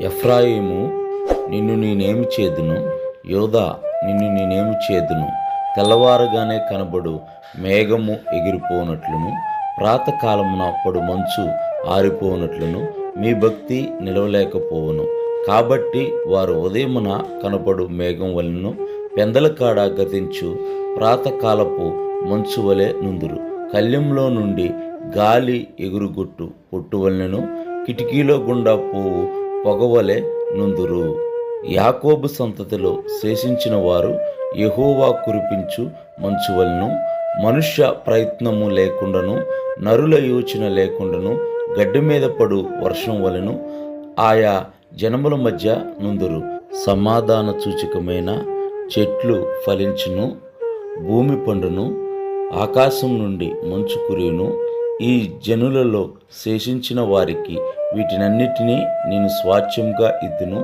ఎఫ్రాయిము నిన్ను నేనేమి చేదును? యోధా నిన్ను నేనేమి చేదును? తెల్లవారుగానే కనబడు మేఘము ఎగిరిపోనట్లును ప్రాతకాలమున అప్పుడు మంచు ఆరిపోనట్లును మీ భక్తి నిలవలేకపోవును. కాబట్టి వారు ఉదయమున కనపడు మేఘం వలెను పెందల కాడ గతించు ప్రాతకాలపు మంచు వలె నుందురు. కళ్యంలో నుండి గాలి ఎగురుగొట్టు పొట్టు వలనను కిటికీలో గుండా పోవు పొగవలె నుందురు. యాకోబు సంతతిలో శేషించిన వారు యహోవా కురిపించు మంచు వలెను మనుష్య ప్రయత్నము లేకుండాను నరుల యోచన లేకుండాను గడ్డి మీద పడు వర్షం వలెను ఆయా జనముల మధ్య నుందురు. సమాధాన సూచకమైన చెట్లు ఫలించును భూమి పండును ఆకాశం నుండి మంచు కురియును ఈ జనులలో శేషించిన వారికి వీటినన్నిటినీ నేను స్వాచ్ఛంగా ఇద్దును.